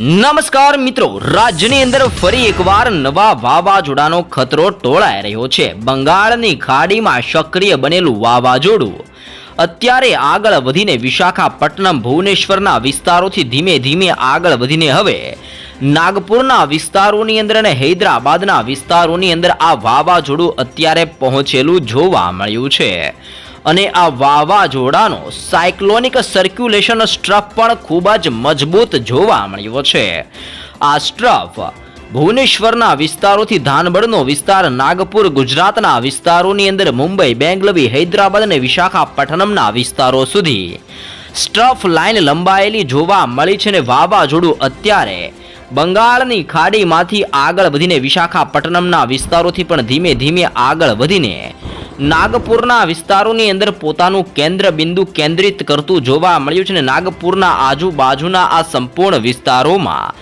નમસ્કાર મિત્રો, રાજ્યની અંદર ફરી એકવાર નવા વાવાઝોડાનો ખતરો ટોળાઈ રહ્યો છે. બંગાળની ખાડીમાં સક્રિય બનેલું વાવાઝોડું અત્યારે આગળ વધીને વિશાખાપટ્ટનમ, ભુવનેશ્વરના વિસ્તારોથી ધીમે ધીમે આગળ વધીને હવે નાગપુરના વિસ્તારોની અંદર અને હૈદરાબાદના વિસ્તારોની અંદર આ વાવાઝોડું અત્યારે પહોંચેલું જોવા મળ્યું છે. અને આ વાવાઝોડાનો સાયક્લોનિક સર્ક્યુલેશન સ્ટ્રફ પણ ખૂબ જ મજબૂત જોવા મળ્યો છે. આ સ્ટ્રફ ભુવનેશ્વરના વિસ્તારોથી ધાનબડનો વિસ્તાર, નાગપુર ગુજરાતના વિસ્તારોની અંદર, મુંબઈ, બેંગલવી, હૈદરાબાદ અને વિશાખાપટ્ટનમના વિસ્તારો સુધી. સ્ટ્રફ લાઇન લંબાયેલી જોવા મળી છે અને વાવાઝોડું અત્યારે બંગાળની ખાડીમાંથી આગળ વધીને વિશાખાપટ્ટનમના વિસ્તારોથી પણ ધીમે ધીમે આગળ વધીને નાગપુરના વિસ્તારોની અંદર પોતાનું કેન્દ્ર બિંદુ કેન્દ્રિત કરતું જોવા મળ્યું છે નાગપુરના આજુબાજુના આ સંપૂર્ણ વિસ્તારોમાં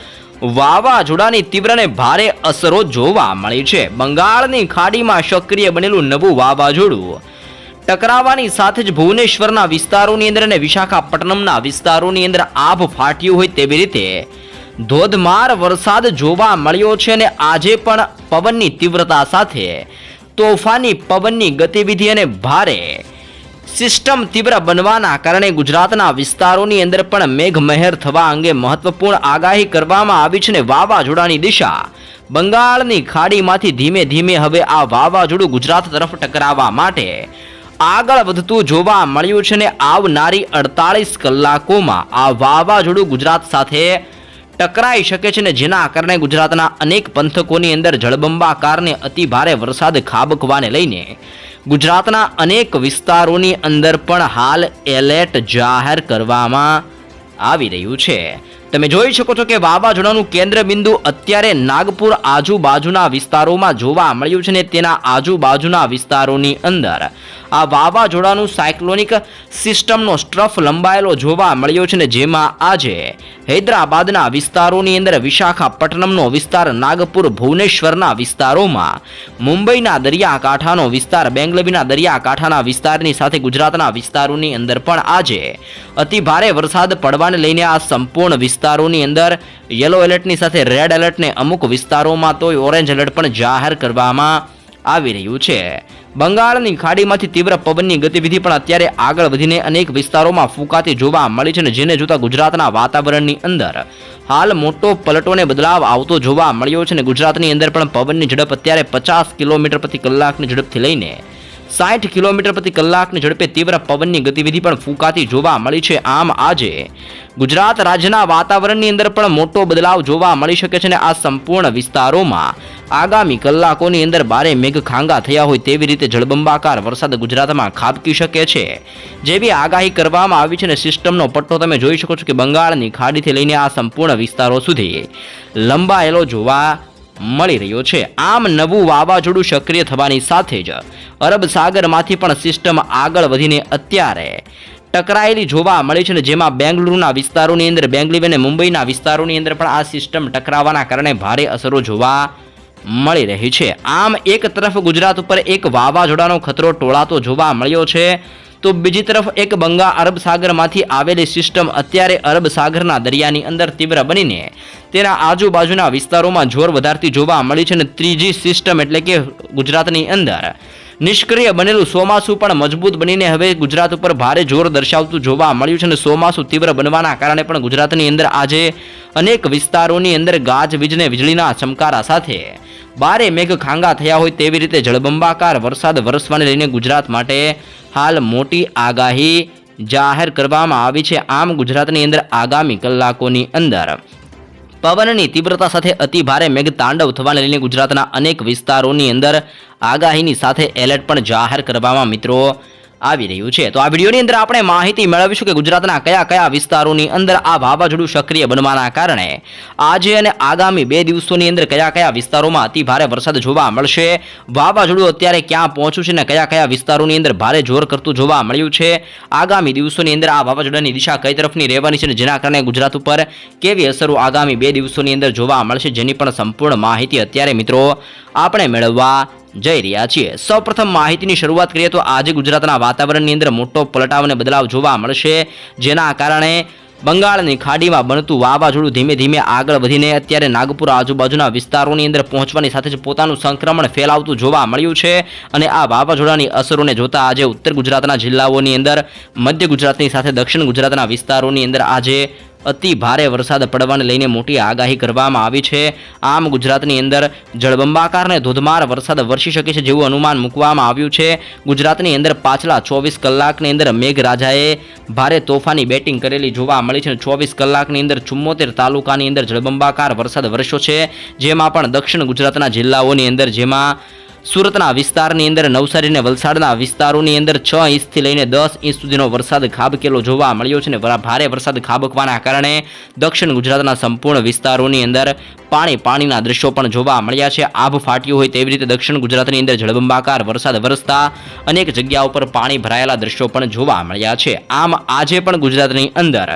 વાવાઝોડાની તીવ્ર અને ભારે અસરો જોવા મળી છે. બંગાળની ખાડીમાં સક્રિય બનેલું નવું વાવાઝોડું ટકરાવાની સાથે જ ભુવનેશ્વરના વિસ્તારોની અંદર અને વિશાખાપટ્ટનમના વિસ્તારોની અંદર આભ ફાટ્યું હોય તેવી રીતે ધોધમાર વરસાદ જોવા મળ્યો છે અને આજે પણ પવનની તીવ્રતા સાથે તોફાની પવનની ગતિવિધિ અને ભારે સિસ્ટમ તીવ્ર બનવાના કારણે ગુજરાતના વિસ્તારોની અંદર પણ મેઘમહેર થવા અંગે મહત્વપૂર્ણ આગાહી કરવામાં આવી છે ને વાવાઝોડાની દિશા બંગાળની ખાડીમાંથી ધીમે ધીમે હવે આ વાવાઝોડું ગુજરાત તરફ ટકરાવવા માટે આગળ વધતું જોવા મળ્યું છે ને આવનારી અડતાળીસ કલાકોમાં આ વાવાઝોડું ગુજરાત સાથે ટકરાઈ શકે છે ને જેના કારણે ગુજરાતના અનેક પંથકોની અંદર જળબંબાકારને અતિ ભારે વરસાદ ખાબકવાને લઈને ગુજરાતના અનેક વિસ્તારોની અંદર પણ હાલ એલર્ટ જાહેર કરવામાં આવી રહ્યું છે. તમે જોઈ શકો છો કે વાવાઝોડાનું કેન્દ્ર બિંદુ અત્યારે નાગપુર આજુબાજુના વિસ્તારોમાં જોવા મળ્યું છે ને તેના આજુબાજુના વિસ્તારોની અંદર આ વાવાઝોડાનું સાયક્લોનિક સિસ્ટમનો સ્ટ્રફ લંબાયેલો જોવા મળ્યો છે ને જેમાં આજે હૈદરાબાદના વિસ્તારોની અંદર વિશાખાપટ્ટનમનો વિસ્તાર, નાગપુર, ભુવનેશ્વરના વિસ્તારોમાં, મુંબઈના દરિયાકાંઠાનો વિસ્તાર, બેંગલવીના દરિયાકાંઠાના વિસ્તારની સાથે ગુજરાતના વિસ્તારોની અંદર પણ આજે અતિ ભારે વરસાદ પડવાને લઈને આ સંપૂર્ણ વિસ્તારોની અંદર યલો એલર્ટની સાથે રેડ એલર્ટને અમુક વિસ્તારોમાં તો ઓરેન્જ એલર્ટ પણ જાહેર કરવામાં આવી રહ્યું છે. બંગાળની ખાડીમાંથી તીવ્ર પવનની ગતિવિધિ પણ અત્યારે આગળ વધીને અનેક વિસ્તારોમાં ફૂંકાતી જોવા મળી છે જેને જોતા ગુજરાતના વાતાવરણની અંદર હાલ મોટો પલટોને બદલાવ આવતો જોવા મળ્યો છે અને ગુજરાતની અંદર પણ પવનની ઝડપ અત્યારે પચાસ કિલોમીટર પ્રતિ કલાકની ઝડપથી લઈને સાઠ કિલોમીટર પ્રતિ કલાકની ઝડપે તીવ્ર પવનની ગતિવિધિ પણ ફૂંકાતી જોવા મળી છે. આમ આજે ગુજરાત રાજ્યના વાતાવરણની અંદર પણ મોટો બદલાવ જોવા મળી શકે છે અને આ સંપૂર્ણ વિસ્તારોમાં આગામી કલાકોની અંદર ભારે મેઘખાંગા થયા હોય તેવી રીતે જળબંબાકાર વરસાદ ગુજરાતમાં ખાબકી શકે છે. જેવી આગાહી કરવામાં આવી છે અને સિસ્ટમનો પટ્ટો તમે જોઈ શકો છો કે બંગાળની ખાડીથી લઈને આ સંપૂર્ણ વિસ્તારો સુધી લંબાયેલો જોવા મળી રહ્યો છે. આમ નવું વાવાઝોડું સક્રિય થવાની સાથે જ અરબ સાગરમાંથી પણ સિસ્ટમ આગળ વધીને અત્યારે ટકરાયેલી જોવા મળી છે ને જેમાં બેંગલુરુના વિસ્તારોની અંદર બેંગલુરુ અને મુંબઈના વિસ્તારોની અંદર પણ આ સિસ્ટમ ટકરાવાના કારણે ભારે અસરો જોવા મળી રહી છે. આમ એક તરફ ગુજરાત ઉપર એક વાવાઝોડાનો ખતરો ટોળાતો જોવા મળ્યો છે. તો બીજી તરફ એક બંગા અરબ સાગરમાંથી આવેલી સિસ્ટમ અત્યારે અરબ સાગરના દરિયાની અંદર તીવ્ર બનીને તેના આજુબાજુના વિસ્તારોમાં જોર વધારતી જોવા મળી છે અને ત્રીજી સિસ્ટમ એટલે કે ગુજરાતની અંદર નિષ્ક્રિય બનેલું ચોમાસું પણ મજબૂત બનીને હવે ગુજરાત ઉપર ભારે જોર દર્શાવતું જોવા મળ્યું છે અને ચોમાસું તીવ્ર બનવાના કારણે પણ ગુજરાતની અંદર આજે અનેક વિસ્તારોની અંદર ગાજવીજને વીજળીના ચમકારા સાથે ભારે મેઘ ખાંગા થયા હોય તેવી રીતે જળબંબાકાર વરસાદ વરસવાને લઈને ગુજરાત માટે હાલ મોટી આગાહી જાહેર કરવામાં આવી છે. આમ ગુજરાતની અંદર આગામી કલાકોની અંદર પવનની તીવ્રતા સાથે અતિ ભારે મેઘતાંડવ થવાને લઈને ગુજરાતના અનેક વિસ્તારોની અંદર આગાહીની સાથે એલર્ટ પણ જાહેર કરવામાં મિત્રો આવી રહ્યું છે. તો આ વિડીયોની અંદર આપણે માહિતી મેળવીશું કે ગુજરાતના કયા કયા વિસ્તારોની અંદર આ વાવાઝોડું સક્રિય બનવાના કારણે આજે અને આગામી બે દિવસોની અંદર કયા કયા વિસ્તારોમાં અતિ ભારે વરસાદ જોવા મળશે, વાવાઝોડું અત્યારે ક્યાં પહોંચ્યું છે અને કયા કયા વિસ્તારોની અંદર ભારે જોર કરતું જોવા મળ્યું છે, આગામી દિવસોની અંદર આ વાવાઝોડાની દિશા કઈ તરફની રહેવાની છે અને જેના કારણે ગુજરાત ઉપર કેવી અસરો આગામી બે દિવસોની અંદર જોવા મળશે, જેની પણ સંપૂર્ણ માહિતી અત્યારે મિત્રો આપણે મેળવવા જઈ રહ્યા છીએ. સૌપ્રથમ માહિતીની શરૂઆત કરીએ તો આજે ગુજરાતના વાતાવરણની અંદર મોટો પલટાવ અને બદલાવ જોવા મળશે. જેના કારણે બંગાળની ખાડીમાં બનતું વાવાઝોડું ધીમે ધીમે આગળ વધીને અત્યારે નાગપુર આજુબાજુના વિસ્તારોની અંદર પહોંચવાની સાથે જ પોતાનું સંક્રમણ ફેલાવતું જોવા મળ્યું છે. અને આ વાવાઝોડાની અસરોને જોતા આજે ઉત્તર ગુજરાતના જિલ્લાઓની અંદર, મધ્ય ગુજરાતની સાથે દક્ષિણ ગુજરાતના વિસ્તારોની અંદર આજે અતિ ભારે વરસાદ પડવાને લઈને મોટી આગાહી કરવામાં આવી છે. આમ ગુજરાતની અંદર જળબંબાકાર અને ધોધમાર વરસાદ વરસી શકે છે જેવું અનુમાન મૂકવામાં આવ્યું છે. ગુજરાતની અંદર પાછલા ચોવીસ કલાકની અંદર મેઘરાજાએ ભારે તોફાની બેટિંગ કરેલી જોવા મળી છે. ચોવીસ કલાકની અંદર ચુમ્મોતેર તાલુકાની અંદર જળબંબાકાર વરસાદ વરસ્યો છે. જેમાં પણ દક્ષિણ ગુજરાતના જિલ્લાઓની અંદર જેમાં સુરતના વિસ્તારની અંદર નવસારી અને વલસાડના વિસ્તારોની અંદર છ ઇંચથી લઈને દસ ઇંચ સુધીનો વરસાદ ખાબકેલો જોવા મળ્યો છે અને ભારે વરસાદ ખાબકવાના કારણે દક્ષિણ ગુજરાતના સંપૂર્ણ વિસ્તારોની અંદર પાણી પાણીના દ્રશ્યો પણ જોવા મળ્યા છે. આભ ફાટ્યું હોય તેવી રીતે દક્ષિણ ગુજરાતની અંદર જળબંબાકાર વરસાદ વરસતા અનેક જગ્યાઓ પર પાણી ભરાયેલા દ્રશ્યો પણ જોવા મળ્યા છે. આમ આજે પણ ગુજરાતની અંદર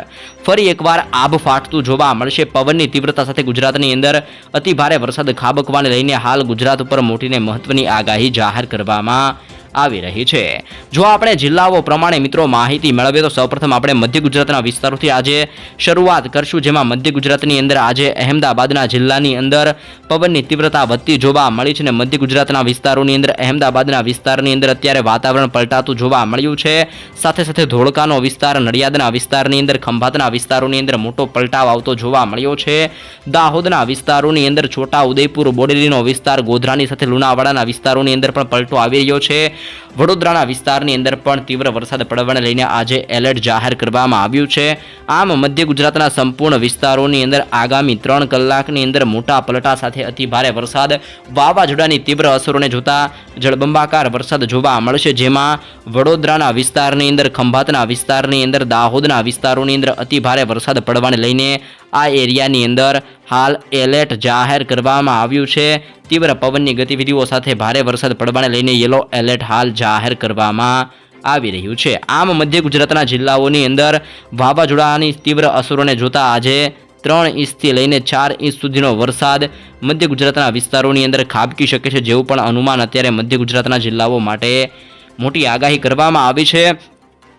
ફરી એકવાર આભ ફાટતું જોવા મળશે. પવનની તીવ્રતા સાથે ગુજરાતની અંદર અતિ ભારે વરસાદ ખાબકવાને લઈને હાલ ગુજરાત ઉપર મોટીને મહત્વની આગાહી જાહેર કરવામાં આવી રહી છે. જો આપણે જિલ્લાઓ પ્રમાણે મિત્રો માહિતી મેળવીએ તો સૌપ્રથમ આપણે મધ્ય ગુજરાતના વિસ્તારોથી આજે શરૂઆત કરશું, જેમાં મધ્ય ગુજરાતની અંદર આજે અહેમદાબાદના જિલ્લાની અંદર પવનની તીવ્રતા વધતી જોવા મળી છે અને મધ્ય ગુજરાતના વિસ્તારોની અંદર અહેમદાબાદના વિસ્તારની અંદર અત્યારે વાતાવરણ પલટાતું જોવા મળ્યું છે. સાથે સાથે ધોળકાનો વિસ્તાર, નડિયાદના વિસ્તારની અંદર, ખંભાતના વિસ્તારોની અંદર મોટો પલટાવ આવતો જોવા મળ્યો છે. દાહોદના વિસ્તારોની અંદર છોટા ઉદયપુર, બોડેલીનો વિસ્તાર, ગોધરાની સાથે લુણાવાડાના વિસ્તારોની અંદર પણ પલટો આવી રહ્યો છે. વડોદરાના વિસ્તારની અંદર પણ તીવ્ર વરસાદ પડવાને લઈને આજે એલર્ટ જાહેર કરવામાં આવ્યું છે. આમ મધ્ય ગુજરાતના સંપૂર્ણ વિસ્તારોની અંદર આગામી ત્રણ કલાકની અંદર મોટા પલટા સાથે અતિભારે વરસાદ, વાવાઝોડાની તીવ્ર અસરોને જોતા જળબંબાકાર વરસાદ જોવા મળશે, જેમાં વડોદરાના વિસ્તારની અંદર, ખંભાતના વિસ્તારની અંદર, દાહોદના વિસ્તારોની અંદર અતિભારે વરસાદ પડવાને લઈને આ એરિયાની અંદર હાલ એલર્ટ જાહેર કરવામાં આવ્યું છે. તીવ્ર પવનની ગતિવિધિઓ સાથે ભારે વરસાદ પડવાને લઈને યલો એલર્ટ હાલ જાહેર કરવામાં આવી રહ્યું છે. આમ મધ્ય ગુજરાતના જિલ્લાઓની અંદર વાવાઝોડાની તીવ્ર અસરોને જોતા આજે ત્રણ ઇંચથી લઈને ચાર ઇંચ સુધીનો વરસાદ મધ્ય ગુજરાતના વિસ્તારોની અંદર ખાબકી શકે છે, જેવું પણ અનુમાન અત્યારે મધ્ય ગુજરાતના જિલ્લાઓ માટે મોટી આગાહી કરવામાં આવી છે.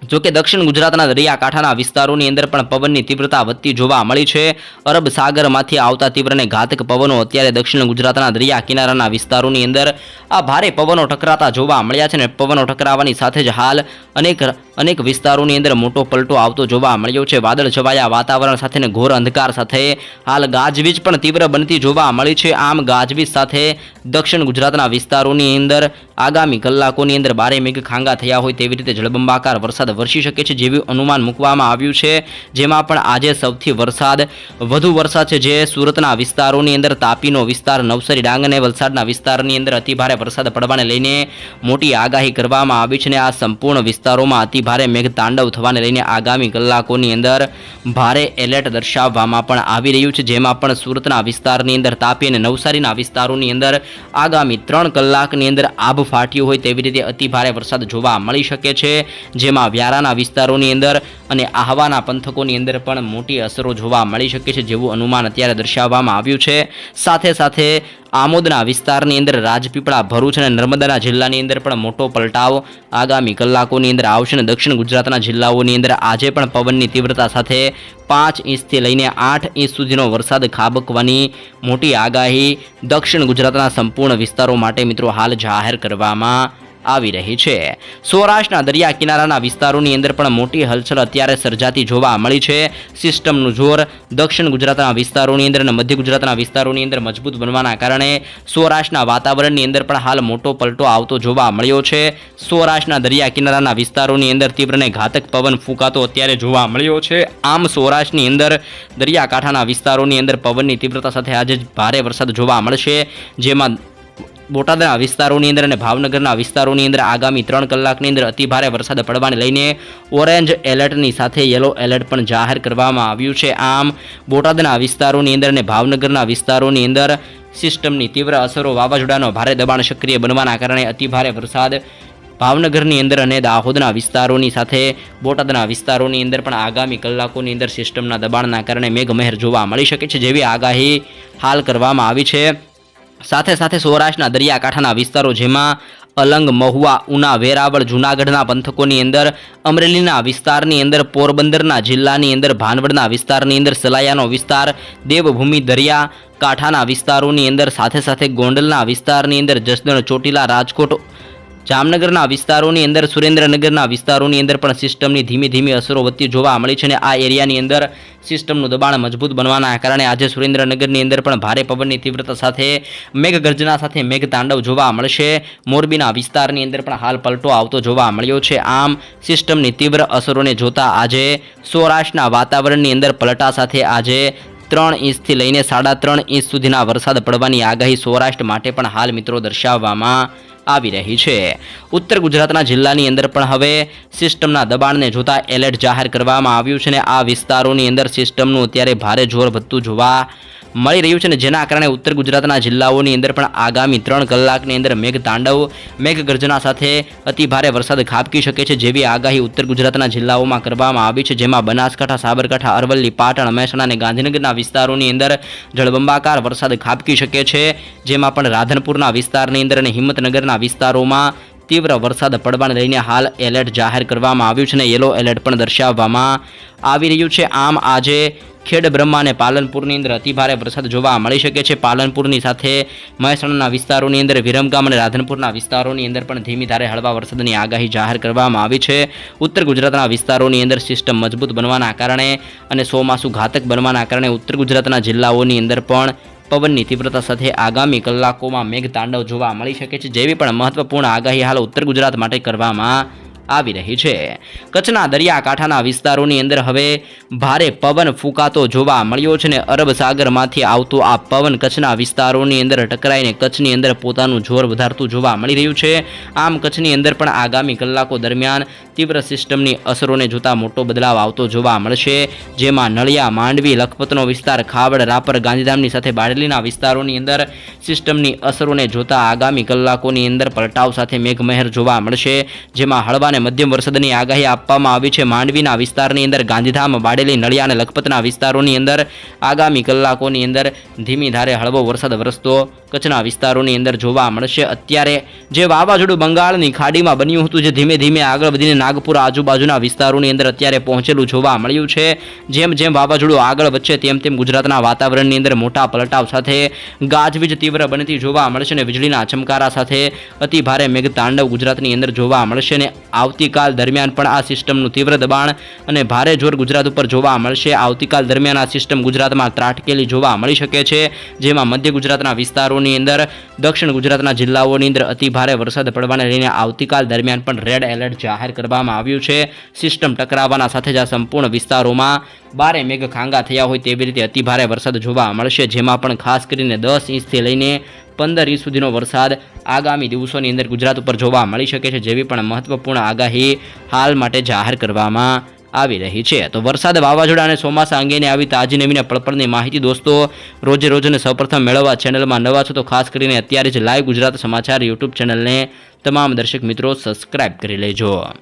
જો કે દક્ષિણ ગુજરાતના દરિયાકાંઠાના વિસ્તારોની અંદર પણ પવનની તીવ્રતા વધતી જોવા મળી છે. અરબ સાગરમાંથી આવતા તીવ્ર અને ઘાતક પવનો અત્યારે દક્ષિણ ગુજરાતના દરિયા કિનારાના વિસ્તારોની અંદર આ ભારે પવનો ટકરાતા જોવા મળ્યા છે અને પવનો ટકરાવાની સાથે જ હાલ અનેક અનેક વિસ્તારોની અંદર મોટો પલટો આવતો જોવા મળ્યો છે. વાદળ છવાયા, વાતાવરણ સાથે ઘોર અંધકાર સાથે હાલ ગાજવીજ પણ તીવ્ર બનતી જોવા મળી છે. આમ ગાજવીજ સાથે દક્ષિણ ગુજરાતના વિસ્તારોની અંદર આગામી કલાકોની અંદર બારે મેઘ ખાંગા થયા હોય તેવી રીતે જળબંબાકાર વરસાદ વરસી શકે છે જેવું અનુમાન મૂકવામાં આવ્યું છે. જેમાં પણ આજે સૌથી વરસાદ વધુ વરસાદ છે જે સુરતના વિસ્તારોની અંદર તાપીનો વિસ્તાર, નવસારી, ડાંગ અને વલસાડના વિસ્તારની અંદર અતિભારે વરસાદ પડવાને લઈને મોટી આગાહી કરવામાં આવી છે અને આ સંપૂર્ણ વિસ્તારોમાં અતિભારે મેઘતાંડવ થવાને લઈને આગામી કલાકોની અંદર ભારે એલર્ટ દર્શાવવામાં પણ આવી રહ્યું છે, જેમાં પણ સુરતના વિસ્તારની અંદર તાપી અને નવસારીના વિસ્તારોની અંદર આગામી ત્રણ કલાકની અંદર આભ ફાટ્યું હોય તેવી રીતે અતિભારે વરસાદ જોવા મળી શકે છે, જેમાં વ્યારાના વિસ્તારોની અંદર અને આહવાના પંથકોની અંદર પણ મોટી અસરો જોવા મળી શકે છે, જેવું અનુમાન અત્યારે દર્શાવવામાં આવ્યું છે. સાથે સાથે આમોદના વિસ્તારની અંદર રાજપીપળા ભરૂચ અને નર્મદાના જિલ્લાની અંદર પણ મોટો પલટાવ આગામી કલાકોની અંદર આવશે અને દક્ષિણ ગુજરાતના જિલ્લાઓની અંદર આજે પણ પવનની તીવ્રતા સાથે પાંચ ઇંચથી લઈને આઠ ઇંચ સુધીનો વરસાદ ખાબકવાની મોટી આગાહી દક્ષિણ ગુજરાતના સંપૂર્ણ વિસ્તારો માટે મિત્રો હાલ જાહેર કરવામાં આવી રહી છે. સૌરાષ્ટ્રના દરિયા કિનારાના વિસ્તારોની અંદર પણ મોટી હલચલ અત્યારે સર્જાતી જોવા મળી છે. સિસ્ટમનું જોર દક્ષિણ ગુજરાતના વિસ્તારોની અંદર અને મધ્ય ગુજરાતના વિસ્તારોની અંદર મજબૂત બનવાના કારણે સૌરાષ્ટ્રના વાતાવરણની અંદર પણ હાલ મોટો પલટો આવતો જોવા મળ્યો છે. સૌરાષ્ટ્રના દરિયા કિનારાના વિસ્તારોની અંદર તીવ્ર ઘાતક પવન ફૂંકાતો અત્યારે જોવા મળ્યો છે. આમ સૌરાષ્ટ્રની અંદર દરિયાકાંઠાના વિસ્તારોની અંદર પવનની તીવ્રતા સાથે આજે ભારે વરસાદ જોવા મળશે. જેમાં બોટાદના વિસ્તારોની અંદર અને ભાવનગરના વિસ્તારોની અંદર આગામી ત્રણ કલાકની અંદર અતિભારે વરસાદ પડવાને લઈને ઓરેન્જ એલર્ટની સાથે યલો એલર્ટ પણ જાહેર કરવામાં આવ્યું છે. આમ, બોટાદના વિસ્તારોની અંદર અને ભાવનગરના વિસ્તારોની અંદર સિસ્ટમની તીવ્ર અસરો વાવાઝોડાનો ભારે દબાણ સક્રિય બનવાના કારણે અતિભારે વરસાદ ભાવનગરની અંદર અને દાહોદના વિસ્તારોની સાથે બોટાદના વિસ્તારોની અંદર પણ આગામી કલાકોની અંદર સિસ્ટમના દબાણના કારણે મેઘમહેર જોવા મળી શકે છે જેવી આગાહી હાલ કરવામાં આવી છે. સાથે સાથે સૌરાષ્ટ્રના દરિયાકાંઠાના વિસ્તારો જેમાં અલંગ, મહુવા, ઉના, વેરાવળ, જૂનાગઢના પંથકોની અંદર, અમરેલીના વિસ્તારની અંદર, પોરબંદરના જિલ્લાની અંદર, ભાનવડના વિસ્તારની અંદર, સલાયાનો વિસ્તાર, દેવભૂમિ દરિયા કાંઠાના વિસ્તારોની અંદર, સાથે સાથે ગોંડલના વિસ્તારની અંદર, જસદણ ચોટીલા રાજકોટ જામનગરના વિસ્તારોની અંદર, સુરેન્દ્રનગરના વિસ્તારોની અંદર પણ સિસ્ટમની ધીમી ધીમી અસરો વધતી જોવા મળી છે અને આ એરિયાની અંદર સિસ્ટમનું દબાણ મજબૂત બનવાના કારણે આજે સુરેન્દ્રનગરની અંદર પણ ભારે પવનની તીવ્રતા સાથે, મેઘગર્જના સાથે મેઘ તાંડવ જોવા મળશે. મોરબીના વિસ્તારની અંદર પણ હાલ પલટો આવતો જોવા મળ્યો છે. આમ, સિસ્ટમની તીવ્ર અસરોને જોતા આજે સૌરાષ્ટ્રના વાતાવરણની અંદર પલટા સાથે આજે ત્રણ ઇંચથી લઈને સાડા ત્રણ ઇંચ સુધીના વરસાદ પડવાની આગાહી સૌરાષ્ટ્ર માટે પણ હાલ મિત્રો દર્શાવવામાં આવી રહી છે. ઉત્તર ગુજરાતના જિલ્લાની અંદર પણ હવે સિસ્ટમના દબાણને જોતા એલર્ટ જાહેર કરવામાં આવ્યું છે અને આ વિસ્તારોની અંદર સિસ્ટમનું અત્યારે ભારે જોર વધતું જોવા મળી રહ્યું છે અને જેના કારણે ઉત્તર ગુજરાતના જિલ્લાઓની અંદર પણ આગામી ત્રણ કલાકની અંદર મેઘ તાંડવ મેઘગર્જના સાથે અતિ ભારે વરસાદ ખાબકી શકે છે જેવી આગાહી ઉત્તર ગુજરાતના જિલ્લાઓમાં કરવામાં આવી છે, જેમાં બનાસકાંઠા, સાબરકાંઠા, અરવલ્લી, પાટણ, મહેસાણા અને ગાંધીનગરના વિસ્તારોની અંદર જળબંબાકાર વરસાદ ખાબકી શકે છે, જેમાં પણ રાધનપુરના વિસ્તારની અંદર અને હિંમતનગરના વિસ્તારોમાં તીવ્ર વરસાદ પડવાને લઈને હાલ એલર્ટ જાહેર કરવામાં આવ્યું છે અને યલો એલર્ટ પણ દર્શાવવામાં આવી રહ્યું છે. આમ આજે ખેડ બ્રહ્મા અને પાલનપુરની અંદર અતિભારે વરસાદ જોવા મળી શકે છે. પાલનપુરની સાથે મહેસાણાના વિસ્તારોની અંદર, વિરમગામ અને રાધનપુરના વિસ્તારોની અંદર પણ ધીમી ધારે હળવા વરસાદની આગાહી જાહેર કરવામાં આવી છે. ઉત્તર ગુજરાતના વિસ્તારોની અંદર સિસ્ટમ મજબૂત બનવાના કારણે અને સોમાસુ ઘાતક બનવાના કારણે ઉત્તર ગુજરાતના જિલ્લાઓની અંદર પણ પવનની તીવ્રતા સાથે આગામી કલાકોમાં મેઘતાંડવ જોવા મળી શકે છે. જેવી પણ મહત્વપૂર્ણ આગાહી હાલ ઉત્તર ગુજરાત માટે કરવામાં આવી રહી છે. કચ્છના દરિયાકાંઠાના વિસ્તારોની અંદર હવે ભારે પવન ફૂંકાતો જોવા મળ્યો છે ને અરબ સાગરમાંથી આવતો આ પવન કચ્છના વિસ્તારોની અંદર ટકરાઈને કચ્છની અંદર પોતાનું જોર વધારતું જોવા મળી રહ્યું છે. આમ કચ્છની અંદર પણ આગામી કલાકો દરમિયાન તીવ્ર સિસ્ટમની અસરોને જોતા મોટો બદલાવ આવતો જોવા મળશે. જેમાં નળિયા, માંડવી, લખપતનો વિસ્તાર, ખાવડ, રાપર, ગાંધીધામની સાથે બારેલીના વિસ્તારોની અંદર સિસ્ટમની અસરોને જોતા આગામી કલાકોની અંદર પલટાવ સાથે મેઘમહેર જોવા મળશે. જેમાં હળવા અને મધ્યમ વરસાદની આગાહી આપવામાં આવી છે. માંડવીના વિસ્તારની અંદર ગાંધીધામ બાડેલી, નળિયા અને લખપતના વિસ્તારોની અંદર આગામી કલાકોની અંદર ધીમી ધારે હળવો વરસાદ વરસતો કચ્છના વિસ્તારોની અંદર જોવા મળશે. અત્યારે જે વાવાઝોડું બંગાળની ખાડીમાં બન્યું હતું, જે ધીમે ધીમે આગળ વધીને નાગપુર આજુબાજુના વિસ્તારોની અંદર અત્યારે પહોંચેલું જોવા મળ્યું છે. જેમ જેમ વાવાઝોડું આગળ વધશે, તેમ તેમ ગુજરાતના વાતાવરણની અંદર મોટા પલટાવ સાથે ગાજવીજ તીવ્ર બનતી જોવા મળશે અને વીજળીના ચમકારા સાથે અતિ ભારે મેઘ ગુજરાતની અંદર જોવા મળશે અને આવતીકાલ દરમિયાન પણ આ સિસ્ટમનું તીવ્ર દબાણ અને ભારે જોર ગુજરાત ઉપર જોવા મળશે. આવતીકાલ દરમિયાન આ સિસ્ટમ ગુજરાતમાં ત્રાટકેલી જોવા મળી શકે છે, જેમાં મધ્ય ગુજરાતના વિસ્તારોની અંદર, દક્ષિણ ગુજરાતના જિલ્લાઓની અંદર અતિ ભારે વરસાદ પડવાને લઈને આવતીકાલ દરમિયાન પણ રેડ એલર્ટ જાહેર કરવામાં આવ્યું છે. સિસ્ટમ ટકરાવવાના સાથે જ આ સંપૂર્ણ વિસ્તારોમાં બારે મેઘ ખાંગા થયા હોય તેવી રીતે અતિ ભારે વરસાદ જોવા મળશે, જેમાં પણ ખાસ કરીને દસ ઇંચથી લઈને પંદર ઇંચ સુધીનો વરસાદ આગામી દિવસોની અંદર ગુજરાત ઉપર જોવા મળી શકે છે, જેવી પણ મહત્વપૂર્ણ આગાહી હાલ માટે જાહેર કરવામાં આવી રહી છે. તો વરસાદ વાવાઝોડા અને ચોમાસા અંગેની આવી તાજી નવીને પળપળની માહિતી દોસ્તો, રોજે રોજને સૌપ્રથમ મેળવવા ચેનલમાં નવા છો તો ખાસ કરીને અત્યારે જ લાઈવ ગુજરાત સમાચાર યુટ્યુબ ચેનલને તમામ દર્શક મિત્રો સબસ્ક્રાઇબ કરી લેજો.